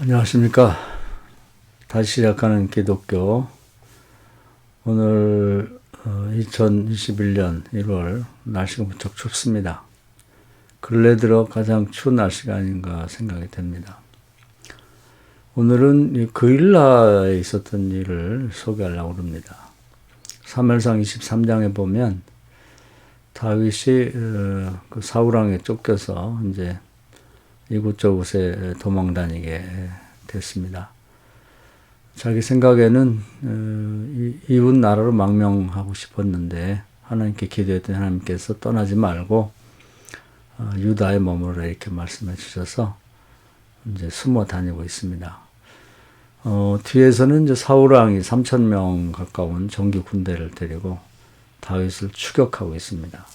안녕하십니까. 다시 시작하는 기독교. 오늘 2021년 1월 날씨가 무척 춥습니다. 근래 들어 가장 추운 날씨가 아닌가 생각이 됩니다. 오늘은 그일라에 있었던 일을 소개하려고 합니다. 3일상 23장에 보면 다윗이 어, 그 사우랑에 쫓겨서 이제 이곳저곳에 도망 다니게 됐습니다. 자기 생각에는 어, 이웃 나라로 망명하고 싶었는데 하나님께 기도했더니 하나님께서 떠나지 말고 어, 유다에 머무르라 이렇게 말씀해 주셔서 이제 숨어 다니고 있습니다. 어, 뒤에서는 이제 사울 왕이 3천 명 가까운 정규 군대를 데리고 다윗을 추격하고 있습니다.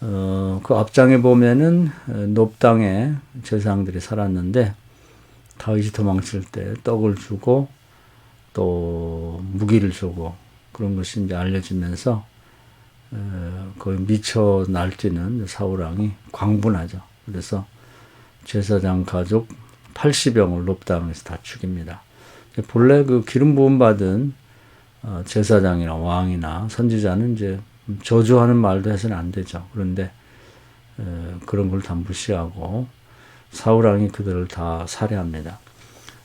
어, 그 앞장에 보면은 높당에 제사장들이 살았는데 다윗이 도망칠 때 떡을 주고 또 무기를 주고 그런 것이 이제 알려지면서 어, 거의 미쳐 날뛰는 사우랑이 광분하죠. 그래서 제사장 가족 80명을 높당에서 다 죽입니다. 본래 그 기름 부음 받은 어, 제사장이나 왕이나 선지자는 이제 저주하는 말도 해서는 안 되죠. 그런데 어, 그런 걸 다 무시하고 사우랑이 그들을 다 살해합니다.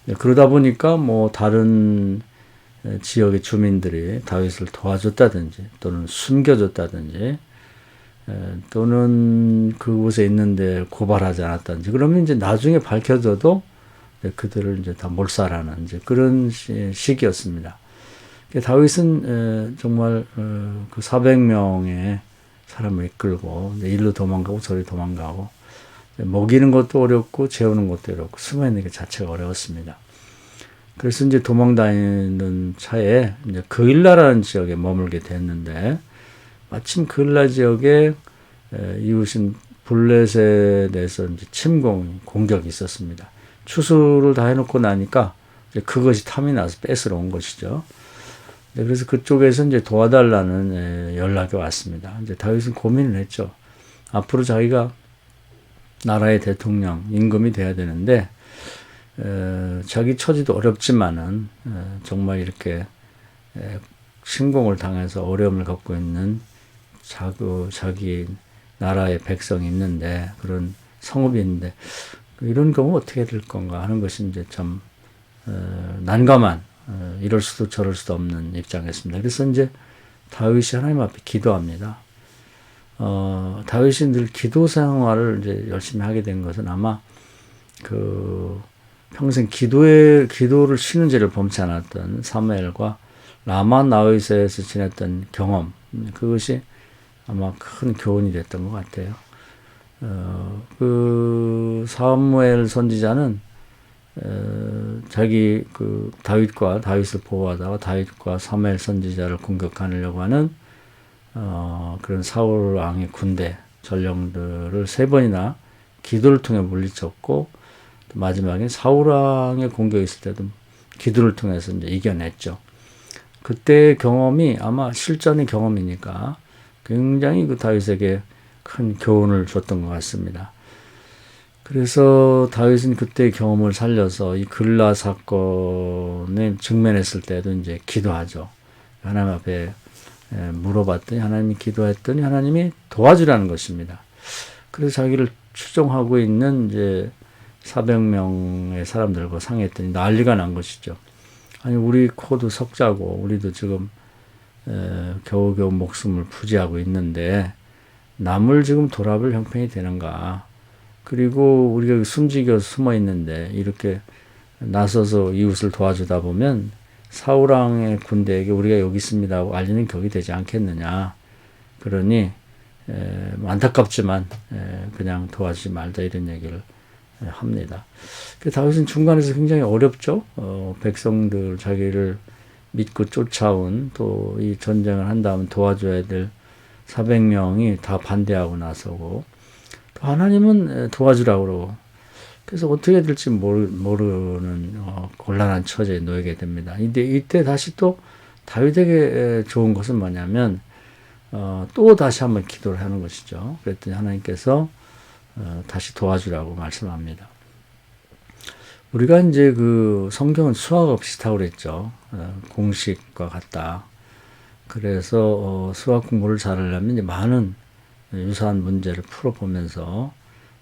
네, 그러다 보니까 뭐 다른 지역의 주민들이 다윗을 도와줬다든지 또는 숨겨줬다든지 또는 그곳에 있는데 고발하지 않았다든지 그러면 이제 나중에 밝혀져도 그들을 이제 다 몰살하는 이제 그런 시기였습니다. 다윗은 정말 어, 그 400명의 사람을 이끌고 일로 도망가고 저리 도망가고 먹이는 것도 어렵고 재우는 것도 어렵고 숨어 있는 게 자체가 어려웠습니다. 그래서 이제 도망 다니는 차에 이제 그일라라는 지역에 머물게 됐는데 마침 그일라 지역에 이웃인 블렛에 대해서 이제 침공 공격이 있었습니다. 추수를 다 해놓고 나니까 그것이 탐이 나서 뺏으러 온 것이죠. 네, 그래서 그쪽에서 이제 도와달라는 예, 연락이 왔습니다. 이제 다윗은 고민을 했죠. 앞으로 자기가 나라의 대통령, 임금이 돼야 되는데, 에, 자기 처지도 어렵지만은, 에, 정말 이렇게 에, 신공을 당해서 어려움을 갖고 있는 자그, 자기 나라의 백성이 있는데, 그런 성읍이 있는데, 이런 경우 어떻게 될 건가 하는 것이 이제 참, 난감한 어, 이럴 수도 저럴 수도 없는 입장이었습니다. 그래서 이제 다윗이 하나님 앞에 기도합니다. 어, 다윗이 늘 기도 생활을 이제 열심히 하게 된 것은 아마 그 평생 기도에 기도를 쉬는 죄를 범치 않았던 사무엘과 라마 나윗에서 지냈던 경험 그것이 아마 큰 교훈이 됐던 것 같아요. 어, 그 사무엘 선지자는 어, 자기 그 다윗과 다윗을 보호하다가 다윗과 사무엘 선지자를 공격하려고 하는 어, 그런 사울 왕의 군대 전령들을 세 번이나 기도를 통해 물리쳤고 마지막에 사울 왕의 공격이 있을 때도 기도를 통해서 이제 이겨냈죠. 그때 경험이 아마 실전의 경험이니까 굉장히 그 다윗에게 큰 교훈을 줬던 것 같습니다. 그래서 다윗은 그때 경험을 살려서 이 글라 사건에 직면했을 때도 이제 기도하죠. 하나님 앞에 물어봤더니 하나님이 기도했더니 하나님이 도와주라는 것입니다. 그래서 자기를 추종하고 있는 이제 400명의 사람들과 상했더니 난리가 난 것이죠. 아니 우리 코도 석자고 우리도 지금 겨우겨우 목숨을 부지하고 있는데 남을 지금 돌아볼 형편이 되는가? 그리고 우리가 숨지겨 숨어 있는데 이렇게 나서서 이웃을 도와주다 보면 사우랑의 군대에게 우리가 여기 있습니다 하고 알리는 격이 되지 않겠느냐. 그러니 에, 안타깝지만 에, 그냥 도와주지 말자 이런 얘기를 합니다. 그 다윗은 중간에서 굉장히 어렵죠. 어, 백성들 자기를 믿고 쫓아온 또 이 전쟁을 한 다음 도와줘야 될 400명이 다 반대하고 나서고 하나님은 도와주라고 그러고 그래서 어떻게 될지 모르는 어, 곤란한 처지에 놓이게 됩니다. 이때, 이때 다시 또 다윗에게 좋은 것은 뭐냐면 어, 또 다시 한번 기도를 하는 것이죠. 그랬더니 하나님께서 어, 다시 도와주라고 말씀합니다. 우리가 이제 그 성경은 수학과 비슷하고 그랬죠. 어, 공식과 같다. 그래서 어, 수학 공부를 잘하려면 이제 많은 유사한 문제를 풀어보면서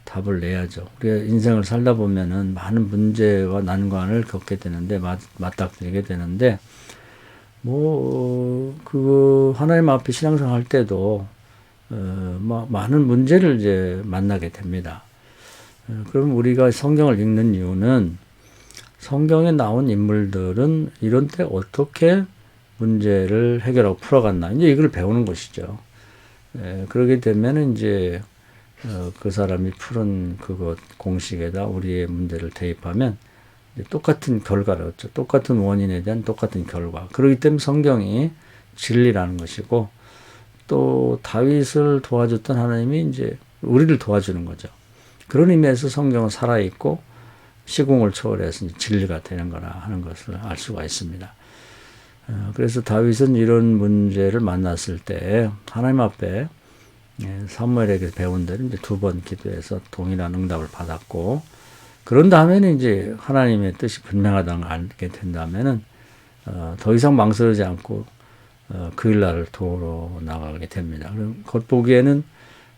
답을 내야죠. 우리가 인생을 살다 보면은 많은 문제와 난관을 겪게 되는데 맞, 맞닥뜨리게 되는데 뭐 그거 하나님 앞에 신앙생활 할 때도 어, 뭐 많은 문제를 이제 만나게 됩니다. 어, 그럼 우리가 성경을 읽는 이유는 성경에 나온 인물들은 이런 때 어떻게 문제를 해결하고 풀어갔나 이제 이걸 배우는 것이죠. 에, 그러게 되면은 이제 어, 그 사람이 푸른 그것 공식에다 우리의 문제를 대입하면 똑같은 결과를 얻죠. 똑같은 원인에 대한 똑같은 결과. 그렇기 때문에 성경이 진리라는 것이고 또 다윗을 도와줬던 하나님이 이제 우리를 도와주는 거죠. 그런 의미에서 성경은 살아있고 시공을 초월해서 진리가 되는 거라 하는 것을 알 수가 있습니다. 어, 그래서 다윗은 이런 문제를 만났을 때 하나님 앞에 예, 사무엘에게 배운 대로 이제 두 번 기도해서 동일한 응답을 받았고 그런 다음에는 이제 하나님의 뜻이 분명하다는 걸 알게 된다면은 어, 더 이상 망설이지 않고 어, 그 일날을 도로 나가게 됩니다. 그럼 겉보기에는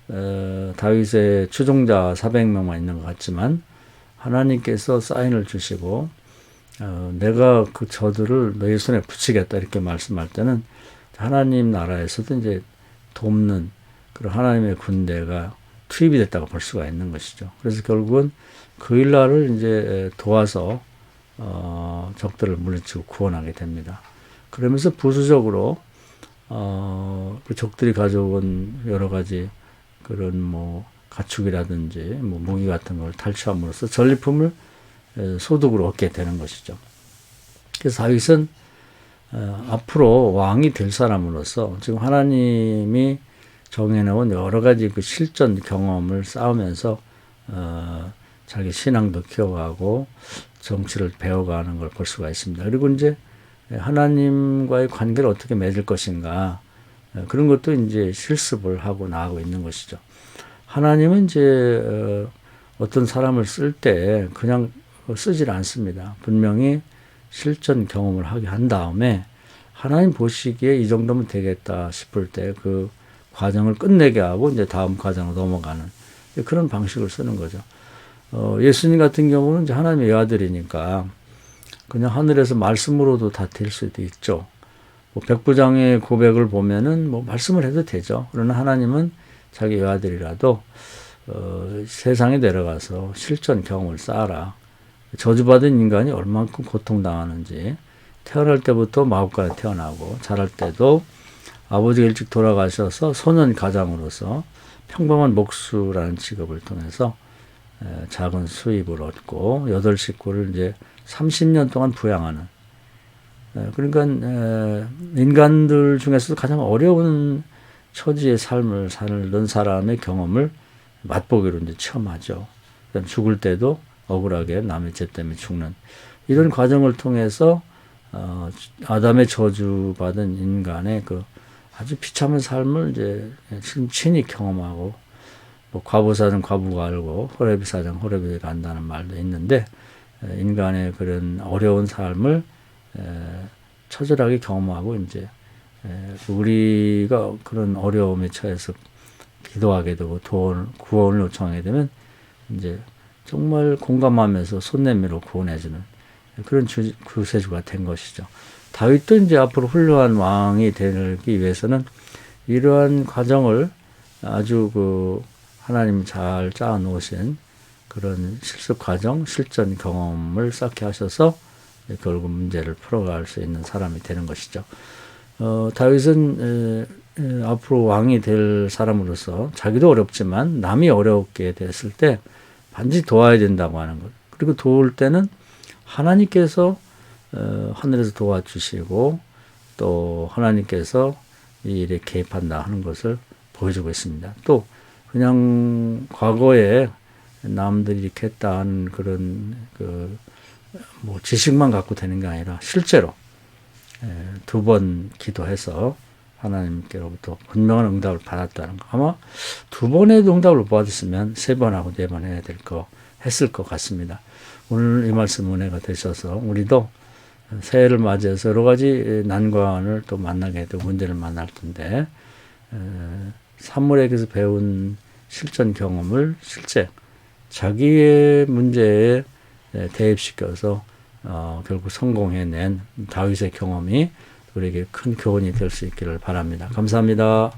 어, 다윗의 추종자 400명만 있는 것 같지만 하나님께서 사인을 주시고 어, 내가 그 저들을 너희 손에 붙이겠다 이렇게 말씀할 때는 하나님 나라에서도 이제 돕는 그런 하나님의 군대가 투입이 됐다고 볼 수가 있는 것이죠. 그래서 결국은 그 일날을 이제 도와서 어, 적들을 물리치고 구원하게 됩니다. 그러면서 부수적으로 어, 그 적들이 가져온 여러 가지 그런 뭐 가축이라든지 뭐 무기 같은 걸 탈취함으로써 전리품을 소득으로 얻게 되는 것이죠. 그래서 다윗은 어, 앞으로 왕이 될 사람으로서 지금 하나님이 정해놓은 여러 가지 그 실전 경험을 쌓으면서 어, 자기 신앙도 키워가고 정치를 배워가는 걸 볼 수가 있습니다. 그리고 이제 하나님과의 관계를 어떻게 맺을 것인가 어, 그런 것도 이제 실습을 하고 나가고 있는 것이죠. 하나님은 이제 어, 어떤 사람을 쓸 때 그냥 쓰질 않습니다. 분명히 실전 경험을 하게 한 다음에 하나님 보시기에 이 정도면 되겠다 싶을 때 그 과정을 끝내게 하고 이제 다음 과정으로 넘어가는 그런 방식을 쓰는 거죠. 어, 예수님 같은 경우는 이제 하나님의 아들이니까 그냥 하늘에서 말씀으로도 다 될 수도 있죠. 뭐 백부장의 고백을 보면은 뭐 말씀을 해도 되죠. 그러나 하나님은 자기 외아들이라도 어, 세상에 내려가서 실전 경험을 쌓아라. 저주받은 인간이 얼만큼 고통당하는지 태어날 때부터 마법관에 태어나고 자랄 때도 아버지가 일찍 돌아가셔서 소년 가장으로서 평범한 목수라는 직업을 통해서 작은 수입을 얻고 여덟 식구를 이제 30년 동안 부양하는 그러니까 인간들 중에서도 가장 어려운 처지의 삶을 사는 사람의 경험을 맛보기로 이제 체험하죠. 죽을 때도 억울하게 남의 죄 때문에 죽는 이런 과정을 통해서 어, 아담의 저주받은 인간의 그 아주 비참한 삶을 이제 친히 경험하고 뭐 과부사는 과부가 알고 호레비 사장 호레비가 안다는 말도 있는데 인간의 그런 어려운 삶을 처절하게 경험하고 이제 우리가 그런 어려움에 처해서 기도하게 되고 구원을 요청하게 되면 이제 정말 공감하면서 손 내밀어 구원해주는 그런 주, 구세주가 된 것이죠. 다윗도 이제 앞으로 훌륭한 왕이 되기 위해서는 이러한 과정을 아주 그 하나님 잘 짜아 놓으신 그런 실습 과정, 실전 경험을 쌓게 하셔서 결국 문제를 풀어갈 수 있는 사람이 되는 것이죠. 어, 다윗은 에, 에, 앞으로 왕이 될 사람으로서 자기도 어렵지만 남이 어렵게 됐을 때 반드시 도와야 된다고 하는 것. 그리고 도울 때는 하나님께서 어, 하늘에서 도와주시고 또 하나님께서 이 일에 개입한다 하는 것을 보여주고 있습니다. 또 그냥 과거에 남들이 이렇게 했다 는 그런 그 뭐 지식만 갖고 되는 게 아니라 실제로 두 번 기도해서 하나님께로부터 분명한 응답을 받았다는 거. 아마 두 번의 응답을 못 받았으면 세 번 하고 네 번 해야 될 거 했을 것 같습니다. 오늘 이 말씀 은혜가 되셔서 우리도 새해를 맞이해서 여러 가지 난관을 또 만나게 되고 문제를 만날 텐데 에, 사물에게서 배운 실전 경험을 실제 자기의 문제에 에, 대입시켜서 어, 결국 성공해낸 다윗의 경험이 우리에게 큰 교훈이 될 수 있기를 바랍니다. 감사합니다.